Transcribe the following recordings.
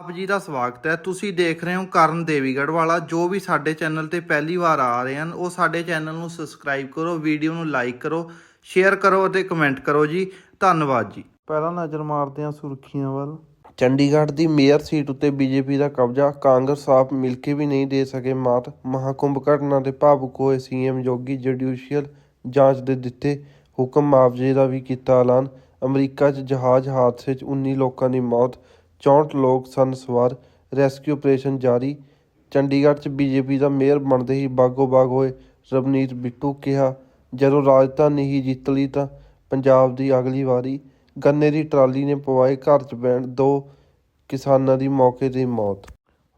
ਆਪ ਜੀ ਦਾ ਸਵਾਗਤ ਹੈ। ਤੁਸੀਂ ਦੇਖ ਰਹੇ ਹੋ ਕਰਨ ਦੇਵੀਗੜ੍ਹ ਵਾਲਾ। ਜੋ ਵੀ ਸਾਡੇ ਚੈਨਲ ਤੇ ਪਹਿਲੀ ਵਾਰ ਆ ਰਹੇ ਹਨ ਉਹ ਸਾਡੇ ਚੈਨਲ ਨੂੰ ਸਬਸਕ੍ਰਾਈਬ ਕਰੋ ਵੀਡੀਓ ਨੂੰ ਲਾਈਕ ਕਰੋ ਸ਼ੇਅਰ ਕਰੋ ਅਤੇ ਕਮੈਂਟ ਕਰੋ ਜੀ। ਧੰਨਵਾਦ ਜੀ। ਪਹਿਲਾਂ ਨਜ਼ਰ ਮਾਰਦੇ ਹਾਂ ਸੁਰਖੀਆਂ ਵੱਲ। ਚੰਡੀਗੜ੍ਹ ਦੀ ਮੇਅਰ ਸੀਟ ਉੱਤੇ ਬੀਜੇਪੀ ਦਾ ਕਬਜ਼ਾ। ਕਾਂਗਰਸ ਆਪ ਮਿਲ ਕੇ ਵੀ ਨਹੀਂ ਦੇ ਸਕੇ ਮਾਤ। ਮਹਾਕੁੰਭ ਘਟਨਾ ਦੇ ਭਾਵੁਕ ਹੋਏ ਸੀਐਮ ਯੋਗੀ ਜੁਡੀਸ਼ੀਅਲ ਜਾਂਚ ਦੇ ਦਿੱਤੇ ਹੁਕਮ ਮੁਆਵਜ਼ੇ ਦਾ ਵੀ ਕੀਤਾ ਐਲਾਨ। ਅਮਰੀਕਾ 'ਚ ਜਹਾਜ਼ ਹਾਦਸੇ 'ਚ 19 ਲੋਕਾਂ ਦੀ ਮੌਤ। 64 ਲੋਕ ਸਨ ਸਵਾਰ। ਰੈਸਕਿਊ ਆਪਰੇਸ਼ਨ ਜਾਰੀ। ਚੰਡੀਗੜ੍ਹ 'ਚ ਬੀਜੇਪੀ ਦਾ ਮੇਅਰ ਬਣਦੇ ਹੀ ਬਾਗੋ ਬਾਗ ਹੋਏ। ਰਵਨੀਤ ਬਿੱਟੂ ਕਿਹਾ, ਜਦੋਂ ਰਾਜਧਾਨੀ ਹੀ ਜਿੱਤ ਲਈ ਤਾਂ ਪੰਜਾਬ ਦੀ ਅਗਲੀ ਵਾਰੀ ਗੰਨੇ ਦੀ ਟਰਾਲੀ ਨੇ ਪਵਾਏ ਘਰ 'ਚ ਬੈਣ ਦੋ ਕਿਸਾਨਾਂ ਦੀ ਮੌਕੇ ਤੇ ਮੌਤ।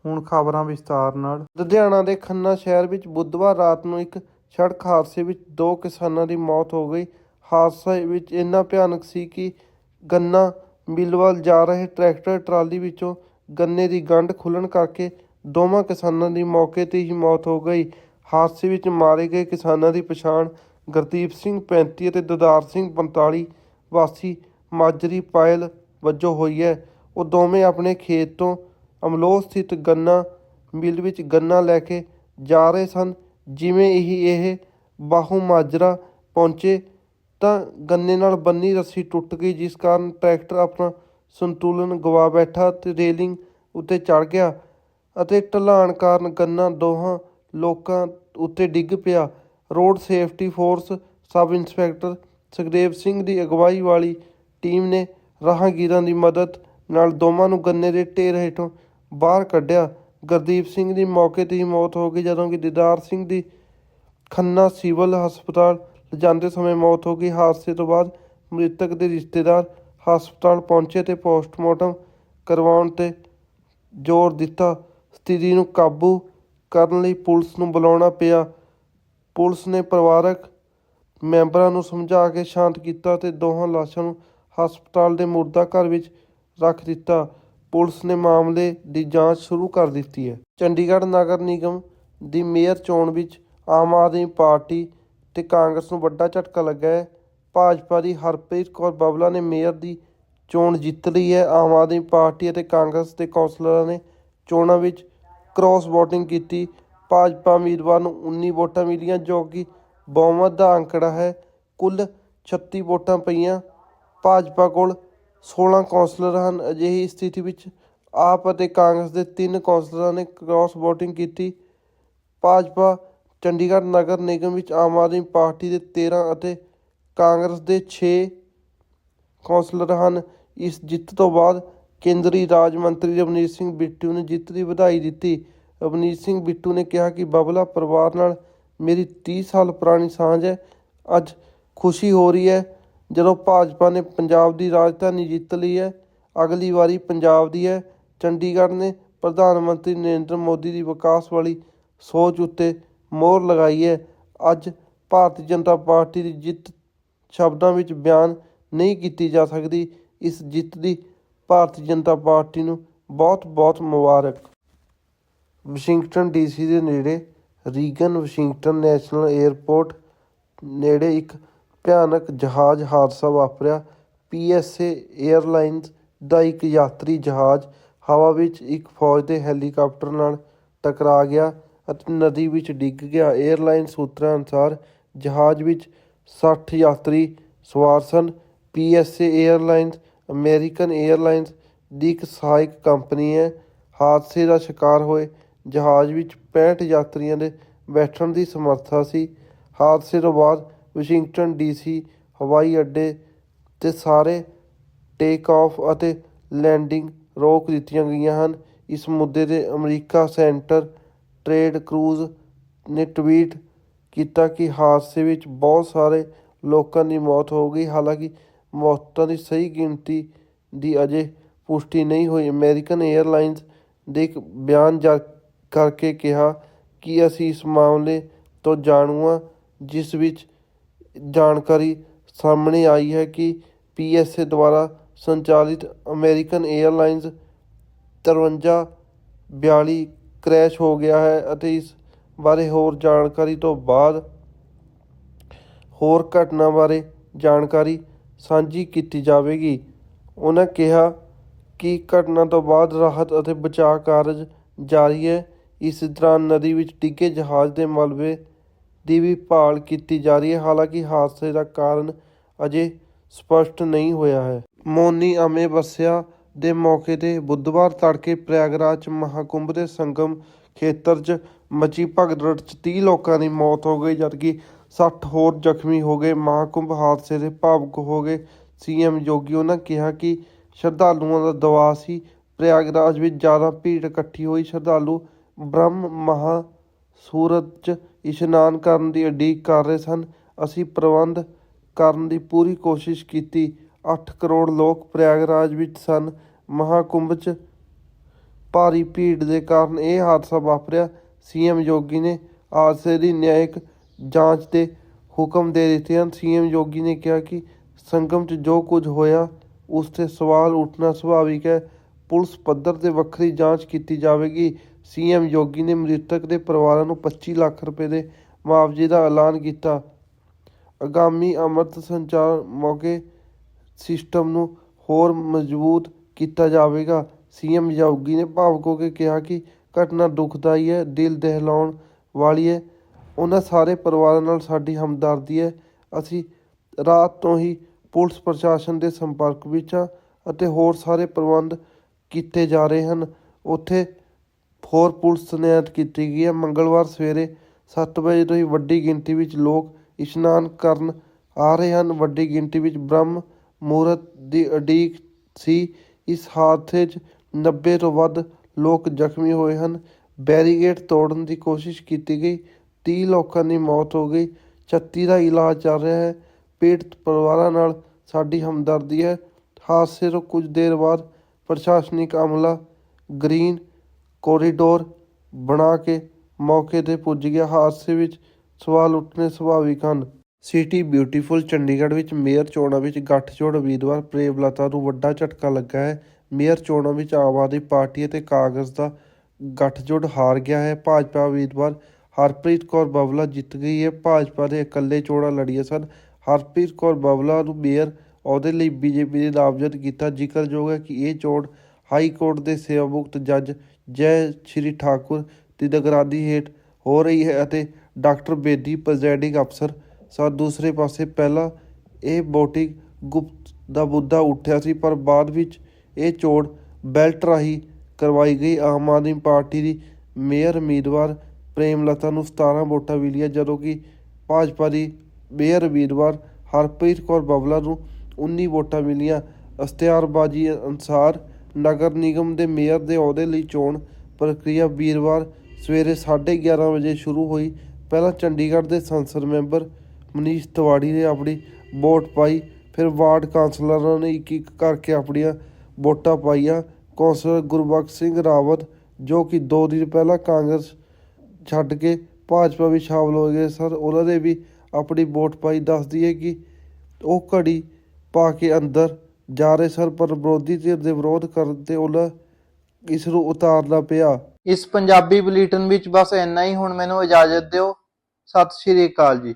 ਹੁਣ ਖਬਰਾਂ ਵਿਸਤਾਰ ਨਾਲ। ਲੁਧਿਆਣਾ ਦੇ ਖੰਨਾ ਸ਼ਹਿਰ ਵਿੱਚ ਬੁੱਧਵਾਰ ਰਾਤ ਨੂੰ ਇੱਕ ਸੜਕ ਹਾਦਸੇ ਵਿੱਚ ਦੋ ਕਿਸਾਨਾਂ ਦੀ ਮੌਤ ਹੋ ਗਈ। ਹਾਦਸੇ ਵਿੱਚ ਇੰਨਾ ਭਿਆਨਕ ਸੀ ਕਿ ਗੰਨਾ ਮਿੱਲ ਵੱਲ ਜਾ ਰਹੇ ਟਰੈਕਟਰ ਟਰਾਲੀ ਵਿੱਚੋਂ ਗੰਨੇ ਦੀ ਗੰਢ ਖੁੱਲਣ ਕਰਕੇ ਦੋਵਾਂ ਕਿਸਾਨਾਂ ਦੀ ਮੌਕੇ ਤੇ ਹੀ ਮੌਤ ਹੋ ਗਈ। ਹਾਦਸੇ ਵਿੱਚ ਮਾਰੇ ਗਏ ਕਿਸਾਨਾਂ ਦੀ ਪਛਾਣ ਗੁਰਦੀਪ ਸਿੰਘ 35 ਅਤੇ ਦਦਾਰ ਸਿੰਘ 45 ਵਾਸੀ ਮਾਜਰੀ ਪਾਇਲ ਵਜੋਂ ਹੋਈ ਹੈ। ਉਹ ਦੋਵੇਂ ਆਪਣੇ ਖੇਤ ਤੋਂ ਅਮਲੋਹ ਸਥਿਤ ਗੰਨਾ ਮਿੱਲ ਵਿੱਚ ਗੰਨਾ ਲੈ ਕੇ ਜਾ ਰਹੇ ਸਨ। ਜਿਵੇਂ ਹੀ ਇਹ ਬਾਹੂ ਮਾਜਰਾ ਪਹੁੰਚੇ ਤਾਂ ਗੰਨੇ ਨਾਲ ਬੰਨੀ ਰੱਸੀ ਟੁੱਟ ਗਈ, ਜਿਸ ਕਾਰਨ ਟਰੈਕਟਰ ਆਪਣਾ ਸੰਤੁਲਨ ਗਵਾ ਬੈਠਾ ਤੇ ਰੇਲਿੰਗ ਉੱਤੇ ਚੜ ਗਿਆ ਅਤੇ ਢਲਾਣ ਕਾਰਨ ਗੰਨਾ ਦੋਹਾਂ ਲੋਕਾਂ ਉੱਤੇ ਡਿੱਗ ਪਿਆ। Road safety force sub inspector Sukhdev Singh ਦੀ ਅਗਵਾਈ ਵਾਲੀ ਟੀਮ ਨੇ ਰਾਹਗੀਰਾਂ ਦੀ ਮਦਦ ਨਾਲ ਦੋਵਾਂ ਨੂੰ ਗੰਨੇ ਦੇ ਢੇਰ ਹੇਠੋਂ ਬਾਹਰ ਕੱਢਿਆ। ਗੁਰਦੀਪ ਸਿੰਘ ਦੀ ਮੌਕੇ ਤੇ ਹੀ ਮੌਤ ਹੋ ਗਈ, ਜਦੋਂ ਕਿ ਦੀਦਾਰ ਸਿੰਘ ਦੀ ਖੰਨਾ ਸਿਵਲ ਹਸਪਤਾਲ ਲਿਜਾਂਦੇ ਸਮੇਂ ਮੌਤ ਹੋ ਗਈ। ਹਾਦਸੇ ਤੋਂ ਬਾਅਦ ਮ੍ਰਿਤਕ ਦੇ ਰਿਸ਼ਤੇਦਾਰ ਹਸਪਤਾਲ ਪਹੁੰਚੇ ਤੇ ਪੋਸਟਮਾਰਟਮ ਕਰਵਾਉਣ ਤੇ ਜ਼ੋਰ ਦਿੱਤਾ। ਸਥਿਤੀ ਨੂੰ ਕਾਬੂ ਕਰਨ ਲਈ ਪੁਲਿਸ ਨੂੰ ਬੁਲਾਉਣਾ ਪਿਆ। ਪੁਲਿਸ ਨੇ ਪਰਿਵਾਰਕ ਮੈਂਬਰਾਂ ਨੂੰ ਸਮਝਾ ਕੇ ਸ਼ਾਂਤ ਕੀਤਾ ਤੇ ਦੋਹਾਂ ਲਾਸ਼ਾਂ ਨੂੰ ਹਸਪਤਾਲ ਦੇ ਮੁਰਦਾ ਘਰ ਵਿੱਚ ਰੱਖ ਦਿੱਤਾ। ਪੁਲਿਸ ਨੇ ਮਾਮਲੇ ਦੀ ਜਾਂਚ ਸ਼ੁਰੂ ਕਰ ਦਿੱਤੀ ਹੈ। ਚੰਡੀਗੜ੍ਹ ਨਗਰ ਨਿਗਮ ਦੀ ਮੇਅਰ ਚੋਣ ਵਿੱਚ ਆਮ ਆਦਮੀ ਪਾਰਟੀ ਤੇ ਕਾਂਗਰਸ ਨੂੰ ਵੱਡਾ ਝਟਕਾ ਲੱਗਾ ਹੈ। ਭਾਜਪਾ ਦੀ ਹਰਪ੍ਰੀਤ ਕੌਰ ਬਬਲਾ ਨੇ ਮੇਅਰ ਦੀ ਚੋਣ ਜਿੱਤ ਲਈ ਹੈ। ਆਮ ਆਦਮੀ ਪਾਰਟੀ ਅਤੇ ਕਾਂਗਰਸ ਦੇ ਕੌਂਸਲਰਾਂ ਨੇ ਚੋਣਾਂ ਵਿੱਚ ਕ੍ਰਾਸ ਵੋਟਿੰਗ ਕੀਤੀ। ਭਾਜਪਾ ਉਮੀਦਵਾਰ ਨੂੰ 19 ਵੋਟਾਂ ਮਿਲੀਆਂ, ਜੋ ਕਿ ਬਹੁਮਤ ਦਾ ਅੰਕੜਾ ਹੈ। ਕੁੱਲ 36 ਵੋਟਾਂ ਪਈਆਂ। ਭਾਜਪਾ ਕੋਲ 16 ਕੌਂਸਲਰ ਹਨ। ਅਜਿਹੀ ਸਥਿਤੀ ਵਿੱਚ ਆਪ ਅਤੇ ਕਾਂਗਰਸ ਦੇ ਤਿੰਨ ਕੌਂਸਲਰਾਂ ਨੇ ਕ੍ਰਾਸ ਵੋਟਿੰਗ ਕੀਤੀ। ਭਾਜਪਾ ਚੰਡੀਗੜ੍ਹ ਨਗਰ ਨਿਗਮ ਵਿੱਚ ਆਮ ਆਦਮੀ ਪਾਰਟੀ ਦੇ 13 ਅਤੇ ਕਾਂਗਰਸ ਦੇ 6 ਕੌਂਸਲਰ ਹਨ। ਇਸ ਜਿੱਤ ਤੋਂ ਬਾਅਦ ਕੇਂਦਰੀ ਰਾਜ ਮੰਤਰੀ ਰਵਨੀਤ ਸਿੰਘ ਬਿੱਟੂ ਨੇ ਜਿੱਤ ਦੀ ਵਧਾਈ ਦਿੱਤੀ। ਰਵਨੀਤ ਸਿੰਘ ਬਿੱਟੂ ਨੇ ਕਿਹਾ ਕਿ ਬਬਲਾ ਪਰਿਵਾਰ ਨਾਲ ਮੇਰੀ 30 ਸਾਲ ਪੁਰਾਣੀ ਸਾਂਝ ਹੈ। ਅੱਜ ਖੁਸ਼ੀ ਹੋ ਰਹੀ ਹੈ ਜਦੋਂ ਭਾਜਪਾ ਨੇ ਪੰਜਾਬ ਦੀ ਰਾਜਧਾਨੀ ਜਿੱਤ ਲਈ ਹੈ। ਅਗਲੀ ਵਾਰੀ ਪੰਜਾਬ ਦੀ ਹੈ। ਚੰਡੀਗੜ੍ਹ ਨੇ ਪ੍ਰਧਾਨ ਮੰਤਰੀ ਨਰਿੰਦਰ ਮੋਦੀ ਦੀ ਵਿਕਾਸ ਵਾਲੀ ਸੋਚ ਉੱਤੇ ਮੋਹਰ ਲਗਾਈ ਹੈ। ਅੱਜ ਭਾਰਤੀ ਜਨਤਾ ਪਾਰਟੀ ਦੀ ਜਿੱਤ ਸ਼ਬਦਾਂ ਵਿੱਚ ਬਿਆਨ ਨਹੀਂ ਕੀਤੀ ਜਾ ਸਕਦੀ। ਇਸ ਜਿੱਤ ਦੀ ਭਾਰਤੀ ਜਨਤਾ ਪਾਰਟੀ ਨੂੰ ਬਹੁਤ ਬਹੁਤ ਮੁਬਾਰਕ। ਵਾਸ਼ਿੰਗਟਨ ਡੀਸੀ ਦੇ ਨੇੜੇ ਰੀਗਨ ਵਾਸ਼ਿੰਗਟਨ ਨੈਸ਼ਨਲ 에ਅਰਪੋਰਟ ਨੇੜੇ ਇੱਕ ਭਿਆਨਕ ਜਹਾਜ਼ ਹਾਦਸਾ ਵਾਪਰਿਆ। ਪੀਐਸਏ 에ਅਰਲਾਈਨਜ਼ ਦਾ ਇੱਕ ਯਾਤਰੀ ਜਹਾਜ਼ ਹਵਾ ਵਿੱਚ ਇੱਕ ਫੌਜ ਦੇ ਹੈਲੀਕਾਪਟਰ ਨਾਲ ਟਕਰਾ ਗਿਆ। ਅਤੇ ਨਦੀ ਵਿੱਚ ਡਿੱਗ ਗਿਆ। 에ਅਰਲਾਈਨ ਸੂਤਰਾਂ ਅਨੁਸਾਰ ਜਹਾਜ਼ ਵਿੱਚ 60 ਯਾਤਰੀ ਸਵਾਰ ਸਨ। ਪੀਐਸਏ 에ਅਰਲਾਈਨਸ ਅਮਰੀਕਨ 에ਅਰਲਾਈਨਸ ਦੀ ਇੱਕ ਸਹਾਇਕ ਕੰਪਨੀ ਹੈ। ਹਾਦਸੇ ਦਾ ਸ਼ਿਕਾਰ ਹੋਏ ਜਹਾਜ਼ ਵਿੱਚ 65 ਯਾਤਰੀਆਂ ਦੇ ਬੈਠਣ ਦੀ ਸਮਰੱਥਾ ਸੀ। ਹਾਦਸੇ ਤੋਂ ਬਾਅਦ ਵਾਸ਼ਿੰਗਟਨ ਡੀਸੀ ਹਵਾਈ ਅੱਡੇ ਤੇ ਸਾਰੇ ਟੇਕ ਆਫ ਅਤੇ ਲੈਂਡਿੰਗ ਰੋਕ ਦਿੱਤੀਆਂ ਗਈਆਂ ਹਨ। ਇਸ ਮੁੱਦੇ ਤੇ ਅਮਰੀਕਾ ਸੈਂਟਰ ਟ੍ਰੇਡ ਕਰੂਜ਼ ਨੇ ਟਵੀਟ ਕੀਤਾ ਕਿ ਹਾਦਸੇ ਵਿੱਚ ਬਹੁਤ ਸਾਰੇ ਲੋਕਾਂ ਦੀ ਮੌਤ ਹੋ ਗਈ। ਹਾਲਾਂਕਿ ਮੌਤਾਂ ਦੀ ਸਹੀ ਗਿਣਤੀ ਦੀ ਅਜੇ ਪੁਸ਼ਟੀ ਨਹੀਂ ਹੋਈ। ਅਮਰੀਕਨ 에ਅਰਲਾਈਨਜ਼ ਦੇ ਇੱਕ ਬਿਆਨ ਜਾ ਕਰਕੇ ਕਿਹਾ ਕਿ ਅਸੀਂ ਇਸ ਮਾਮਲੇ ਤੋਂ ਜਾਣੂ ਹਾਂ ਜਿਸ ਵਿੱਚ ਜਾਣਕਾਰੀ ਸਾਹਮਣੇ ਆਈ ਹੈ ਕਿ ਪੀਐਸਏ ਦੁਆਰਾ ਸੰਚਾਲਿਤ ਅਮਰੀਕਨ 에ਅਰਲਾਈਨਜ਼ 53 42 ਕ੍ਰੈਸ਼ ਹੋ ਗਿਆ ਹੈ ਅਤੇ ਇਸ ਬਾਰੇ ਹੋਰ ਜਾਣਕਾਰੀ ਤੋਂ ਬਾਅਦ ਹੋਰ ਘਟਨਾ ਬਾਰੇ ਜਾਣਕਾਰੀ ਸਾਂਝੀ ਕੀਤੀ ਜਾਵੇਗੀ। ਉਹਨਾਂ ਕਿਹਾ ਕਿ ਘਟਨਾ ਤੋਂ ਬਾਅਦ ਰਾਹਤ ਅਤੇ ਬਚਾਅ ਕਾਰਜ ਜਾਰੀ ਹੈ। ਇਸ ਦੌਰਾਨ ਨਦੀ ਵਿੱਚ ਡਿੱਗੇ ਜਹਾਜ਼ ਦੇ ਮਲਬੇ ਦੀ ਵੀ ਭਾਲ ਕੀਤੀ ਜਾ ਰਹੀ ਹੈ। ਹਾਲਾਂਕਿ ਹਾਦਸੇ ਦਾ ਕਾਰਨ ਅਜੇ ਸਪਸ਼ਟ ਨਹੀਂ ਹੋਇਆ ਹੈ। ਮੋਨੀ ਅਮੇ ਅਮਾਵਸਿਆ ਦੇ ਮੌਕੇ ਤੇ ਬੁੱਧਵਾਰ ਤੜਕੇ ਪ੍ਰਯਾਗਰਾਜ 'ਚ ਮਹਾਕੁੰਭ ਦੇ ਸੰਗਮ ਖੇਤਰ 'ਚ ਮਚੀ ਭਗਦੜ 'ਚ 30 ਲੋਕਾਂ ਦੀ ਮੌਤ ਹੋ ਗਈ ਜਦਕਿ 60 ਹੋਰ ਜ਼ਖਮੀ ਹੋ ਗਏ। ਮਹਾਕੁੰਭ ਹਾਦਸੇ ਦੇ ਭਾਵੁਕ ਹੋ ਗਏ। ਸੀਐਮ ਯੋਗੀ ਉਹਨਾਂ ਕਿਹਾ ਕਿ ਸ਼ਰਧਾਲੂਆਂ ਦਾ ਦਬਾਅ ਸੀ। ਪ੍ਰਯਾਗਰਾਜ ਵਿੱਚ ਜ਼ਿਆਦਾ ਭੀੜ ਇਕੱਠੀ ਹੋਈ। ਸ਼ਰਧਾਲੂ ਬ੍ਰਹਮ ਮਹਾ ਸੂਰਤ 'ਚ ਇਸ਼ਨਾਨ ਕਰਨ ਦੀ ਉਡੀਕ ਕਰ ਰਹੇ ਸਨ। ਅਸੀਂ ਪ੍ਰਬੰਧ ਕਰਨ ਦੀ ਪੂਰੀ ਕੋਸ਼ਿਸ਼ ਕੀਤੀ। 8 ਕਰੋੜ ਲੋਕ ਪ੍ਰਯਾਗਰਾਜ ਵਿੱਚ ਸਨ। ਮਹਾਕੁੰਭ 'ਚ। ਭਾਰੀ ਭੀੜ ਦੇ ਕਾਰਨ ਇਹ ਹਾਦਸਾ ਵਾਪਰਿਆ। ਸੀਐਮ ਯੋਗੀ ਨੇ ਹਾਦਸੇ ਦੀ ਨਿਆਇਕ ਜਾਂਚ ਦੇ ਹੁਕਮ ਦੇ ਦਿੱਤੇ ਹਨ। ਸੀਐਮ ਯੋਗੀ ਨੇ ਕਿਹਾ ਕਿ ਸੰਗਮ 'ਚ ਜੋ ਕੁਝ ਹੋਇਆ, ਉਸ ਤੇ ਸਵਾਲ ਉੱਠਣਾ ਸੁਭਾਵਿਕ ਹੈ। ਪੁਲਿਸ ਪੱਧਰ ਤੇ ਵੱਖਰੀ ਜਾਂਚ ਕੀਤੀ ਜਾਵੇਗੀ। ਸੀਐਮ ਯੋਗੀ ਨੇ ਮ੍ਰਿਤਕ ਦੇ ਪਰਿਵਾਰਾਂ ਨੂੰ 25 ਲੱਖ ਰੁਪਏ ਦੇ ਮੁਆਵਜ਼ੇ ਦਾ ਐਲਾਨ ਕੀਤਾ। ਆਗਾਮੀ ਅੰਮ੍ਰਿਤ ਸੰਚਾਰ ਮੌਕੇ ਸਿਸਟਮ ਨੂੰ ਹੋਰ ਮਜ਼ਬੂਤ ਕੀਤਾ ਜਾਵੇਗਾ। ਸੀਐਮ ਯੋਗੀ ਨੇ ਭਾਵੁਕ ਹੋ ਕੇ ਕਿਹਾ ਕਿ ਘਟਨਾ ਦੁਖਦਾਈ ਹੈ, ਦਿਲ ਦਹਿਲਾਉਣ ਵਾਲੀ ਹੈ। ਉਹਨਾਂ ਸਾਰੇ ਪਰਿਵਾਰਾਂ ਨਾਲ ਸਾਡੀ ਹਮਦਰਦੀ ਹੈ। ਅਸੀਂ ਰਾਤ ਤੋਂ ਹੀ ਪੁਲਿਸ ਪ੍ਰਸ਼ਾਸਨ ਦੇ ਸੰਪਰਕ ਵਿੱਚ ਹਾਂ ਅਤੇ ਹੋਰ ਸਾਰੇ ਪ੍ਰਬੰਧ ਕੀਤੇ ਜਾ ਰਹੇ ਹਨ। ਉੱਥੇ ਹੋਰ ਪੁਲਿਸ ਤੈਨਾਤ ਕੀਤੀ ਗਈ ਹੈ। ਮੰਗਲਵਾਰ ਸਵੇਰੇ 7 ਵਜੇ ਤੋਂ ਹੀ ਵੱਡੀ ਗਿਣਤੀ ਵਿੱਚ ਲੋਕ ਇਸ਼ਨਾਨ ਕਰਨ ਆ ਰਹੇ ਹਨ। ਵੱਡੀ ਗਿਣਤੀ ਵਿੱਚ ਬ੍ਰਹਮ ਮੂਰਤ ਦੀ ਉਡੀਕ ਸੀ। ਇਸ ਹਾਦਸੇ 'ਚ 90 ਤੋਂ ਵੱਧ ਲੋਕ ਜ਼ਖਮੀ ਹੋਏ ਹਨ। ਬੈਰੀਗੇਡ ਤੋੜਨ ਦੀ ਕੋਸ਼ਿਸ਼ ਕੀਤੀ ਗਈ। 30 ਲੋਕਾਂ ਦੀ ਮੌਤ ਹੋ ਗਈ। 36 ਦਾ ਇਲਾਜ ਚੱਲ ਰਿਹਾ ਹੈ। ਪੀੜਤ ਪਰਿਵਾਰਾਂ ਨਾਲ ਸਾਡੀ ਹਮਦਰਦੀ ਹੈ। ਹਾਦਸੇ ਤੋਂ ਕੁਝ ਦੇਰ ਬਾਅਦ ਪ੍ਰਸ਼ਾਸਨਿਕ ਅਮਲਾ ਗ੍ਰੀਨ ਕੋਰੀਡੋਰ ਬਣਾ ਕੇ ਮੌਕੇ ਤੇ ਪੁੱਜ ਗਿਆ। ਹਾਦਸੇ ਵਿੱਚ ਸਵਾਲ ਉੱਠਣੇ ਸੁਭਾਵਿਕ ਹਨ। ਸਿਟੀ ਬਿਊਟੀਫੁਲ ਚੰਡੀਗੜ੍ਹ ਵਿੱਚ ਮੇਅਰ ਚੋਣਾਂ ਵਿੱਚ ਗੱਠਜੋੜ ਉਮੀਦਵਾਰ ਪ੍ਰੇਮਲਤਾ ਨੂੰ ਵੱਡਾ ਝਟਕਾ ਲੱਗਾ ਹੈ। ਮੇਅਰ ਚੋਣਾਂ ਵਿੱਚ ਆਮ ਆਦਮੀ ਪਾਰਟੀ ਅਤੇ ਕਾਂਗਰਸ ਦਾ ਗੱਠਜੋੜ ਹਾਰ ਗਿਆ ਹੈ। ਭਾਜਪਾ ਉਮੀਦਵਾਰ ਹਰਪ੍ਰੀਤ ਕੌਰ ਬਬਲਾ ਜਿੱਤ ਗਈ ਹੈ। ਭਾਜਪਾ ਦੇ ਇਕੱਲੇ ਚੋਣਾਂ ਲੜੀਆਂ ਸਨ। ਹਰਪ੍ਰੀਤ ਕੌਰ ਬਬਲਾ ਨੂੰ ਮੇਅਰ ਅਹੁਦੇ ਲਈ ਬੀਜੇਪੀ ਨੇ ਨਾਮਜ਼ਦ ਕੀਤਾ। ਜ਼ਿਕਰਯੋਗ ਹੈ ਕਿ ਇਹ ਚੋਣ ਹਾਈ ਕੋਰਟ ਦੇ ਸੇਵਾਮੁਕਤ ਜੱਜ ਜੈ ਸ਼੍ਰੀ ਠਾਕੁਰ ਦੀ ਨਿਗਰਾਨੀ ਹੇਠ ਹੋ ਰਹੀ ਹੈ ਅਤੇ ਡਾਕਟਰ ਬੇਦੀ ਪ੍ਰੈਜ਼ਾਈਡਿੰਗ ਅਫਸਰ ਸਨ ਦੂਸਰੇ ਪਾਸੇ ਪਹਿਲਾਂ ਇਹ VOTING ਗੁਪਤ ਦਾ ਮੁੱਦਾ ਉੱਠਿਆ ਸੀ, ਪਰ ਬਾਅਦ ਵਿੱਚ ਇਹ ਚੋਣ ਬੈਲਟ ਰਾਹੀਂ ਕਰਵਾਈ ਗਈ। ਆਮ ਆਦਮੀ ਪਾਰਟੀ ਦੀ ਮੇਅਰ ਉਮੀਦਵਾਰ ਪ੍ਰੇਮਲਤਾ ਨੂੰ 17 ਵੋਟਾਂ ਮਿਲੀਆਂ, ਜਦੋਂ ਕਿ ਭਾਜਪਾ ਦੀ ਮੇਅਰ ਉਮੀਦਵਾਰ ਹਰਪ੍ਰੀਤ ਕੌਰ ਬਬਲਾ ਨੂੰ 19 ਵੋਟਾਂ ਮਿਲੀਆਂ। ਇਸ਼ਤਿਹਾਰਬਾਜ਼ੀ ਅਨੁਸਾਰ ਨਗਰ ਨਿਗਮ ਦੇ ਮੇਅਰ ਦੇ ਅਹੁਦੇ ਲਈ ਚੋਣ ਪ੍ਰਕਿਰਿਆ ਵੀਰਵਾਰ ਸਵੇਰੇ 11:30 ਵਜੇ ਸ਼ੁਰੂ ਹੋਈ। ਪਹਿਲਾਂ ਚੰਡੀਗੜ੍ਹ ਦੇ ਸੰਸਦ ਮੈਂਬਰ ਮਨੀਸ਼ ਤਿਵਾੜੀ ਨੇ ਆਪਣੀ ਵੋਟ ਪਾਈ, ਫਿਰ ਵਾਰਡ ਕਾਉਂਸਲਰਾਂ ਨੇ ਇੱਕ ਇੱਕ ਕਰਕੇ ਆਪਣੀਆਂ ਵੋਟਾਂ ਪਾਈਆਂ। ਕੌਂਸਲਰ ਗੁਰਬਖਸ਼ ਸਿੰਘ ਰਾਵਤ, ਜੋ ਕਿ ਦੋ ਦਿਨ ਪਹਿਲਾਂ ਕਾਂਗਰਸ ਛੱਡ ਕੇ ਭਾਜਪਾ ਵਿੱਚ ਸ਼ਾਮਲ ਹੋ ਗਏ ਸਰ ਉਹਨਾਂ ਨੇ ਵੀ ਆਪਣੀ ਵੋਟ ਪਾਈ। ਦੱਸਦੀ ਹੈ ਕਿ ਉਹ ਘੜੀ ਪਾ ਕੇ ਅੰਦਰ ਜਾ ਰਹੇ ਸਰ ਪਰ ਵਿਰੋਧੀ ਧਿਰ ਦੇ ਵਿਰੋਧ ਕਰਨ ਤੇ ਉਹਨਾਂ ਇਸ ਨੂੰ ਉਤਾਰਨਾ ਪਿਆ। ਇਸ ਪੰਜਾਬੀ ਬੁਲੇਟਿਨ ਵਿੱਚ ਬਸ ਇੰਨਾ ਹੀ। ਹੁਣ ਮੈਨੂੰ ਇਜਾਜ਼ਤ ਦਿਓ। ਸਤਿ ਸ਼੍ਰੀ ਅਕਾਲ ਜੀ।